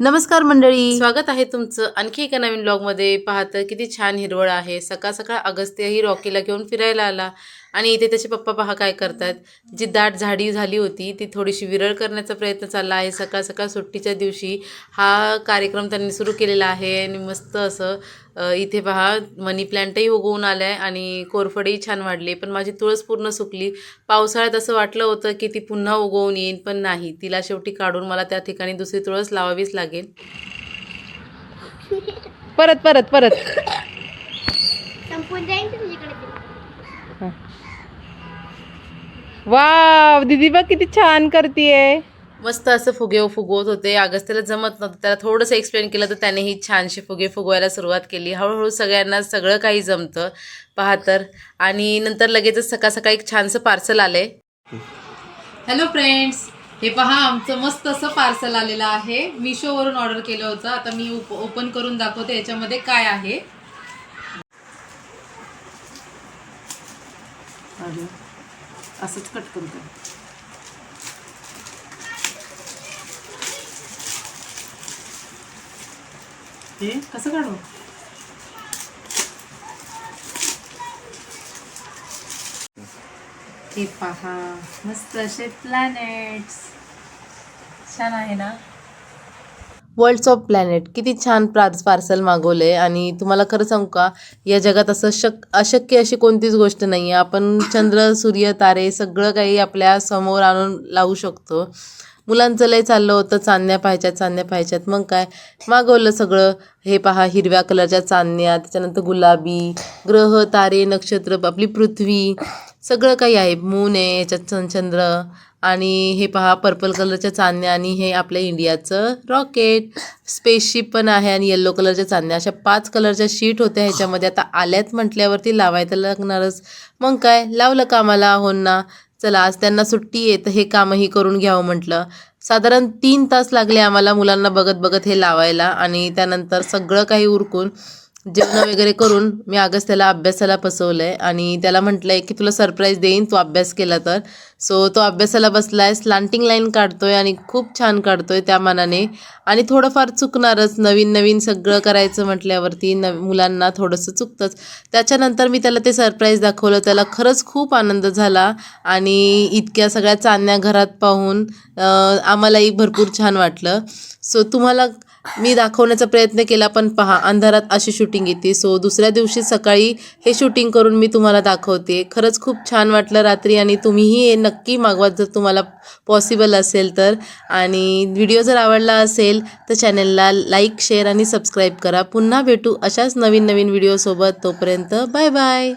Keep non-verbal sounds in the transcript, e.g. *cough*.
नमस्कार मंडळी. स्वागत आहे तुमचं आणखी एका नवीन ब्लॉगमध्ये पाहतं किती छान हिरवळ आहे. सकाळ सकाळ अगस्त्यही रॉकीला घेऊन फिरायला आला. आणि इथे त्याचे पप्पा पहा काय करतात. जी दाट झाडी झाली होती ती थोडीशी विरळ करण्याचा प्रयत्न चालला आहे. सकाळ सकाळ सुट्टीच्या दिवशी हा कार्यक्रम त्यांनी सुरू केलेला आहे. आणि मस्त असं इथे पहा मनी प्लॅन्टही उगवून आलाय आणि कोरफडही छान वाढली. पण माझी तुळस पूर्ण सुकली. पावसाळ्यात असं वाटलं होतं की ती पुन्हा उगवून येईल पण नाही. तिला शेवटी काढून मला त्या ठिकाणी दुसरी तुळस लावावीच लागेल. *laughs* परत परत परत. वाव दीदी बघ किती छान करतीये. मस्त असं फुगे फुगवत होते. अगस्त्याला जमत नव्हतं. त्याला थोडंसं एक्सप्लेन केलं तर त्यानेही छानशी फुगे फुगवायला सुरुवात केली. हळूहळू सगळ्यांना सगळं काही जमतं. पहा तर. आणि नंतर लगेचच सकाळ सकाळी एक छानसं पार्सल आलंय हॅलो फ्रेंड्स हे पहा आमचं मस्त असं पार्सल आलेलं आहे. मिशोवरून ऑर्डर केलं होतं. आता मी ओपन करून दाखवते याच्यामध्ये काय आहे. अरे असंच कट करतो हे कसं काढू? हे पहा मस्त असे प्लॅनेट्स छान आहे ना? वर्ल्ड्स ऑफ प्लॅनेट किती छान प्रार्स पार्सल मागवलं आहे आणि तुम्हाला खरं सांगू का या जगात असं शक अशक्य अशी कोणतीच गोष्ट नाही आहे आपण चंद्र सूर्य तारे सगळं काही आपल्यासमोर आणून लावू शकतो. मुलांचं लय चाललं होतं चांदण्या पाहायच्यात चांदण्या पाहायच्यात. मग काय? मागवलं सगळं. हे पहा हिरव्या कलरच्या चांदण्या त्याच्यानंतर गुलाबी ग्रह तारे नक्षत्र आपली पृथ्वी सगळं काही आहे. मून आहे याच्यात चंद्र आणि हे पहा पर्पल कलरच्या चांदण्या आणि हे आपल्या इंडियाचं रॉकेट स्पेसशिप पण आहे आणि येल्लो कलरच्या चांदण्या. अशा पाच कलरच्या शीट होत्या ह्याच्यामध्ये. आता आल्यात म्हटल्यावरती लावायला लागणारच. मग काय? लावलं कामाला होना चला आज त्यांना सुट्टी येत हे कामही करून घ्यावं म्हटलं. साधारण तीन तास लागले आम्हाला मुलांना बघत बघत हे लावायला आणि त्यानंतर सगळं काही उरकून जेवण वगैरे करून मी आगस त्याला अभ्यासाला बसवलं आहे आणि त्याला म्हटलं आहे की तुला सरप्राईज देईन तू अभ्यास केला तर. सो तो अभ्यासाला बसला आहे स्लांटिंग लाईन काढतोय आणि खूप छान काढतोय त्या मानाने. आणि थोडंफार चुकणारच नवीन नवीन सगळं करायचं म्हटल्यावरती न मुलांना थोडंसं चुकतंच. त्याच्यानंतर मी त्याला ते सरप्राईज दाखवलं त्याला खरंच खूप आनंद झाला आणि इतक्या सगळ्या चांदण्या घरात पाहून आम्हालाही भरपूर छान वाटलं. सो तुम्हाला मी दाखवण्याचा प्रयत्न केला पण पहा अंधारात अशी शूटिंग येते. सो दुसऱ्या दिवशी सकाळी हे शूटिंग करून मी तुम्हाला दाखवते. खरंच खूप छान वाटलं रात्री आणि तुम्हीही हे नक्की मागवा जर तुम्हाला पॉसिबल असेल तर. आणि व्हिडिओ जर आवडला असेल तर चॅनलला लाईक शेअर आणि सबस्क्राईब करा. पुन्हा भेटू अशाच नवीन नवीन व्हिडिओसोबत तोपर्यंत बाय बाय